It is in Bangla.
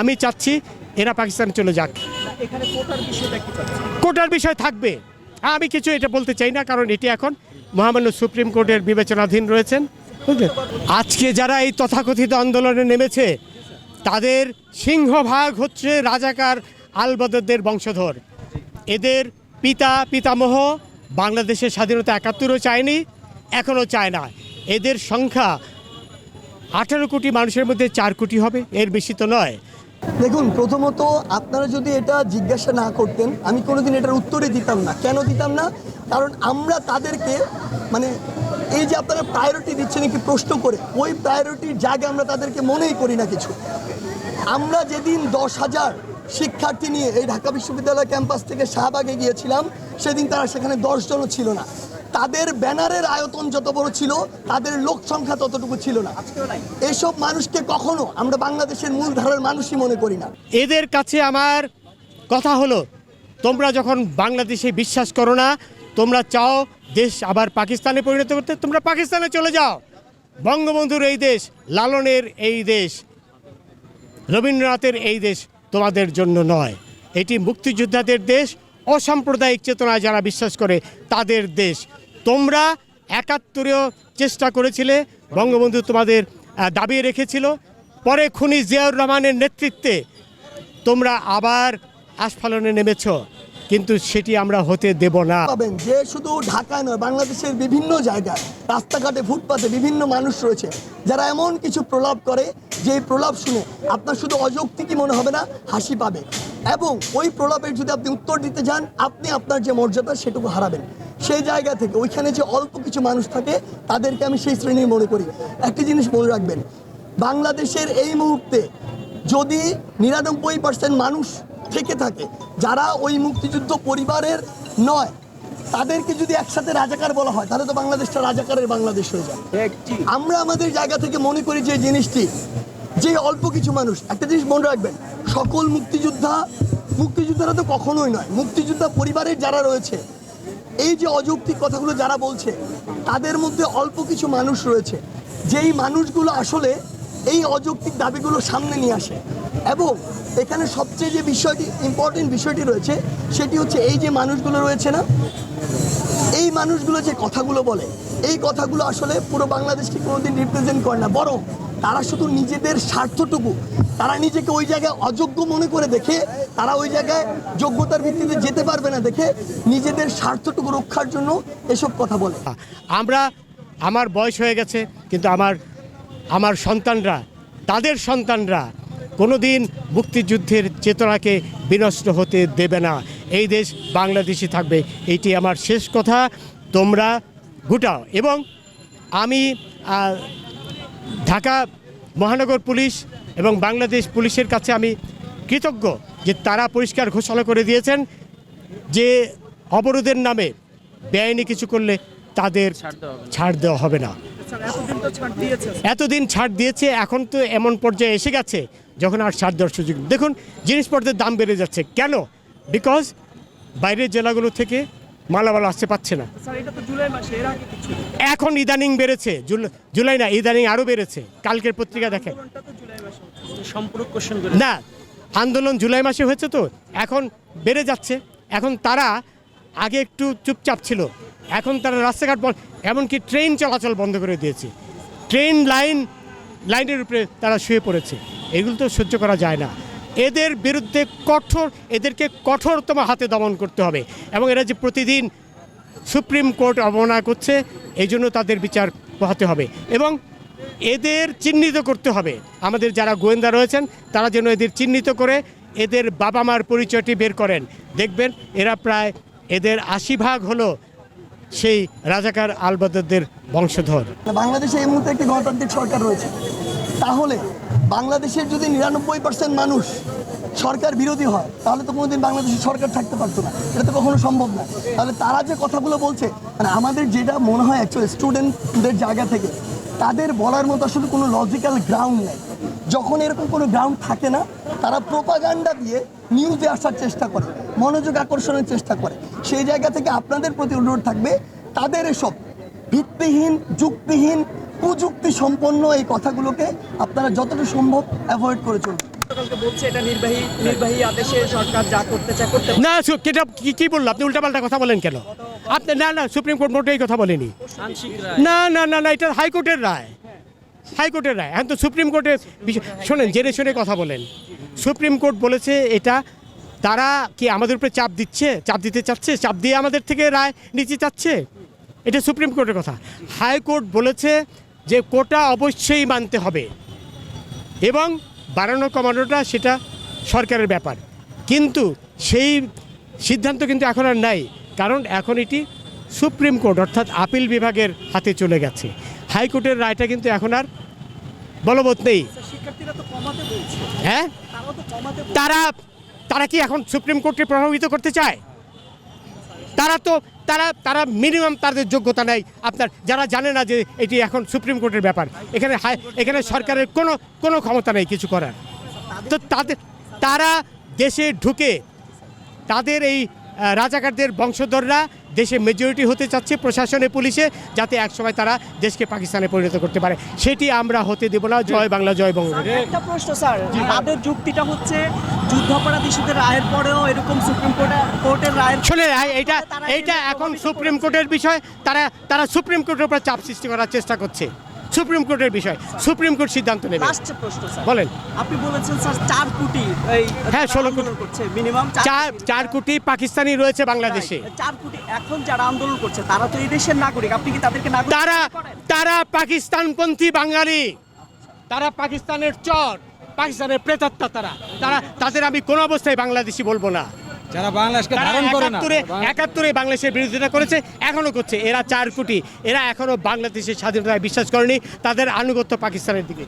আমি চাচ্ছি এরা পাকিস্তানে চলে যাক। কোটার বিষয় থাকবে। আমি কিছু এটা বলতে চাই না কারণ এটি এখন মহামান্য সুপ্রিম কোর্টের বিবেচনাধীন রয়েছেন। বুঝলেন আজকে যারা এই তথাকথিত আন্দোলনে নেমেছে তাদের সিংহভাগ হচ্ছে রাজাকার আলবদরদের বংশধর। এদের পিতা পিতামহ বাংলাদেশের স্বাধীনতা একাত্তরও চায়নি এখনও চায় না। এদের সংখ্যা আঠারো কোটি মানুষের মধ্যে চার কোটি হবে এর বেশি তো নয়। দেখুন, প্রথমত আপনারা যদি এটা জিজ্ঞাসা না করতেন, আমি কোনোদিন এটার উত্তরই দিতাম না। কেন দিতাম না? কারণ আমরা তাদেরকে মানে এই যে আপনারা প্রায়োরিটি দিচ্ছেন একটি প্রশ্ন করে, ওই প্রায়োরিটির জায়গায় আমরা তাদেরকে মনেই করি না কিছু। আমরা যেদিন দশ হাজার শিক্ষার্থী নিয়ে এই ঢাকা বিশ্ববিদ্যালয় ক্যাম্পাস থেকে শাহবাগে গিয়েছিলাম, সেদিন তারা সেখানে দশজনও ছিল না। তাদের ব্যানারের আয়তন যত বড় ছিল তাদের লোক সংখ্যা ততটুকু ছিল না। এসব মানুষকে কখনো আমরা বাংলাদেশের মূলধারার মানুষই মনে করি না। এদের কাছে আমার কথা হলো তোমরা যখন বাংলাদেশে বিশ্বাস করো না তোমরা চাও দেশ আবার পাকিস্তানে পরিণত করতে তোমরা পাকিস্তানে চলে যাও। বঙ্গবন্ধুর এই দেশ লালনের এই দেশ রবীন্দ্রনাথের এই দেশ তোমাদের জন্য নয়। এটি মুক্তিযোদ্ধাদের দেশ অসাম্প্রদায়িক চেতনায় যারা বিশ্বাস করে তাদের দেশ। তোমরা একাত্তরেও চেষ্টা করেছিলে, বঙ্গবন্ধু তোমাদের দাবিয়ে রেখেছিল। পরে খুনি জিয়াউর রহমানের নেতৃত্বে তোমরা আবার আস্ফালনে নেমেছ, কিন্তু সেটি আমরা হতে দেব না। পাবেন যে শুধু ঢাকায় নয়, বাংলাদেশের বিভিন্ন জায়গায়, রাস্তাঘাটে, ফুটপাতে বিভিন্ন মানুষ রয়েছে, যারা এমন কিছু প্রলাপ করে যে প্রলাপ শুনে আপনার শুধু অযৌক্তিকই মনে হবে না, হাসি পাবে। এবং ওই প্রলাপের যদি আপনি উত্তর দিতে যান, আপনি আপনার যে মর্যাদা, সেটুকু হারাবেন। সেই জায়গা থেকে ওইখানে যে অল্প কিছু মানুষ থাকে তাদেরকে আমি সেই শ্রেণির মনে করি। একটি জিনিস মনে রাখবেন বাংলাদেশের এই মুহূর্তে যদি নিরানব্বই পার্সেন্ট মানুষ থেকে থাকে যারা ওই মুক্তিযুদ্ধ পরিবারের নয় তাদেরকে যদি একসাথে রাজাকার বলা হয় তাহলে তো বাংলাদেশটা রাজাকারের বাংলাদেশ হয়ে যায় আমরা আমাদের জায়গা থেকে মনে করি যে জিনিসটি যে অল্প কিছু মানুষ একটা জিনিস মনে রাখবেন সকল মুক্তিযোদ্ধা মুক্তিযোদ্ধারা তো কখনোই নয় মুক্তিযোদ্ধা পরিবারের যারা রয়েছে এই যে অযৌক্তিক কথাগুলো যারা বলছে, তাদের মধ্যে অল্প কিছু মানুষ রয়েছে। যেই মানুষগুলো আসলে এই অযৌক্তিক দাবিগুলো সামনে নিয়ে আসে। এবং এখানে সবচেয়ে যে বিষয়টি ইম্পর্টেন্ট বিষয়টি রয়েছে, সেটি হচ্ছে এই যে মানুষগুলো রয়েছে না, এই মানুষগুলো যে কথাগুলো বলে, এই কথাগুলো আসলে পুরো বাংলাদেশকে কোনোদিন রিপ্রেজেন্ট করে না, বরং তারা শুধু নিজেদের স্বার্থটুকু, তারা নিজেকে ওই জায়গায় অযোগ্য মনে করে দেখে, তারা ওই জায়গায় যোগ্যতার ভিত্তিতে যেতে পারবে না দেখে নিজেদের স্বার্থটুকু রক্ষার জন্য এসব কথা বলে। আমরা, আমার বয়স হয়ে গেছে, কিন্তু আমার আমার সন্তানরা, তাদের সন্তানরা কোনোদিন মুক্তিযুদ্ধের চেতনাকে বিনষ্ট হতে দেবে না। এই দেশ বাংলাদেশই থাকবে এইটি আমার শেষ কথা। তোমরা গুটাও। এবং আমি ঢাকা মহানগর পুলিশ এবং বাংলাদেশ পুলিশের কাছে আমি কৃতজ্ঞ যে তারা পরিষ্কার ঘোষণা করে দিয়েছেন যে অবরোধের নামে বেআইনি কিছু করলে তাদের ছাড় দেওয়া হবে না। এতদিন ছাড় দিয়েছে। এতদিন ছাড় দিয়েছে এখন তো এমন পর্যায়ে এসে গেছে যখন আর ছাড় দেওয়ার সুযোগ দেখুন জিনিসপত্রের দাম বেড়ে যাচ্ছে। কেন? বিকজ বাইরের জেলাগুলো থেকে মালামাল আসতে পারছে না। এখন ইদানিং বেড়েছে জুলাই না ইদানিং আরও বেড়েছে। কালকের পত্রিকা দেখেন না আন্দোলন জুলাই মাসে হয়েছে তো এখন বেড়ে যাচ্ছে। এখন তারা আগে একটু চুপচাপ ছিল এখন তারা রাস্তাঘাট এমনকি ট্রেন চলাচল বন্ধ করে দিয়েছে। ট্রেন লাইন লাইনের উপরে তারা শুয়ে পড়েছে। এগুলো তো সহ্য করা যায় না। এদের বিরুদ্ধে কঠোর, এদেরকে কঠোরতম হাতে দমন করতে হবে। এবং এরা যে প্রতিদিন সুপ্রিম কোর্ট অবমাননা করছে, এই জন্য তাদের বিচার পোহাতে হবে। এবং এদের চিহ্নিত করতে হবে। আমাদের যারা গোয়েন্দা রয়েছেন, তারা যেন এদের চিহ্নিত করে এদের বাবা মার পরিচয়টি বের করেন। দেখবেন, এরা প্রায় এদের আশি ভাগ হলো সেই রাজাকার আলবদরদের বংশধর। বাংলাদেশে এই মুহূর্তে একটি গণতান্ত্রিক সরকার রয়েছে। তাহলে বাংলাদেশের যদি নিরানব্বই পার্সেন্ট মানুষ সরকার বিরোধী হয়, তাহলে তো কোনোদিন বাংলাদেশের সরকার থাকতে পারতো না। এটা তো কখনো সম্ভব না। তাহলে তারা যে কথাগুলো বলছে মানে আমাদের যেটা মনে হয় অ্যাকচুয়ালি স্টুডেন্টদের জায়গা থেকে, তাদের বলার মতো আসলে কোনো লজিক্যাল গ্রাউন্ড নেই। যখন এরকম কোনো গ্রাউন্ড থাকে না, তারা প্রোপাগান্ডা দিয়ে নিউজে আসার চেষ্টা করে, মনোযোগ আকর্ষণের চেষ্টা করে। সেই জায়গা থেকে আপনাদের প্রতি অনুরোধ থাকবে, তাদের এসব ভিত্তিহীন, যুক্তিহীন কুযুক্তি সম্পন্ন এই কথাগুলোকে আপনারা যতটা সম্ভব অ্যাভয়েড করে চলবেন গতকালকে বলছে এটা নির্বাহী নির্বাহী আদেশে সরকার যা করতে চায় করতে না সু- কেটা কি- কি বলল? আপনি উল্টাপাল্টা কথা বলেন কেন? আপনি না না সুপ্রিম কোর্ট কথা বলেনি। না না না না এটা হাইকোর্টের রায়। হাইকোর্টের রায়। এখন তো সুপ্রিম কোর্টের শোনেন জেনে শুনে কথা বলেন। সুপ্রিম কোর্ট বলেছে এটা তারা কি আমাদের উপরে চাপ দিচ্ছে? চাপ দিতে চাচ্ছে? চাপ দিয়ে আমাদের থেকে রায় নিচে চাচ্ছে? এটা সুপ্রিম কোর্টের কথা। হাইকোর্ট বলেছে যে কোটা অবশ্যই মানতে হবে। এবং বাড়ানো কমানোটা সেটা সরকারের ব্যাপার। কিন্তু সেই সিদ্ধান্ত কিন্তু এখন আর নাই। কারণ এখন এটি সুপ্রিম কোর্ট অর্থাৎ আপিল বিভাগের হাতে চলে গেছে। হাইকোর্টের রায়টা কিন্তু এখন আর বলবৎ নেই। হ্যাঁ। তারা তারা কি এখন সুপ্রিম কোর্টকে প্রভাবিত করতে চায়? তারা তো তারা তারা মিনিমাম তাদের যোগ্যতা নেয় আপনার যারা জানে না যে এটি এখন সুপ্রিম কোর্টের ব্যাপার, এখানে এখানে সরকারের কোনো কোনো ক্ষমতা নেই কিছু করার। তো তাদের, তারা দেশে ঢুকে তাদের এই রাজাকারদের বংশধররা দেশে মেজরিটি হতে চাচ্ছে প্রশাসনে পুলিশে যাতে একসময় তারা দেশকে পাকিস্তানে পরিণত করতে পারে। সেটি আমরা হতে দেব না। জয় বাংলা জয় বঙ্গবন্ধু। একটা প্রশ্ন স্যার। তাদের যুক্তিটা হচ্ছে যুদ্ধাপরাধ ইস্যুতে রায়ের পরেও এরকম সুপ্রিম কোর্টের কোর্টের রায়ের শুনে এইটা এইটা এখন সুপ্রিম কোর্টের বিষয়। তারা তারা সুপ্রিম কোর্টের উপর চাপ সৃষ্টি করার চেষ্টা করছে। সুপ্রিম কোর্টের বিষয়। সুপ্রিম কোর্ট সিদ্ধান্ত নেবে। বলেন। আপনি বলেছেন স্যার চার কোটি এই হ্যাঁ, ষোলো কোটি। করছে মিনিমাম চার চার কোটি। পাকিস্তানি রয়েছে বাংলাদেশে। চার কোটি এখন যারা আন্দোলন করছে তারা তো এই দেশের নাগরিক। আপনি কি তাদেরকে নাগরিক তারা তারা পাকিস্তানপন্থী বাঙালি। তারা পাকিস্তানের চর পাকিস্তানের প্রেতাত্মা তারা। তারা তাদের আমি কোনো অবস্থায় বাংলাদেশি বলব না। যারা বাংলাদেশকে ধারণ করে না। একাত্তরে বাংলাদেশের বিরোধিতা করেছে এখনও করছে। এরা চার কোটি। এরা এখনও বাংলাদেশের স্বাধীনতায় বিশ্বাস করেনি। তাদের আনুগত্য পাকিস্তানের দিকে।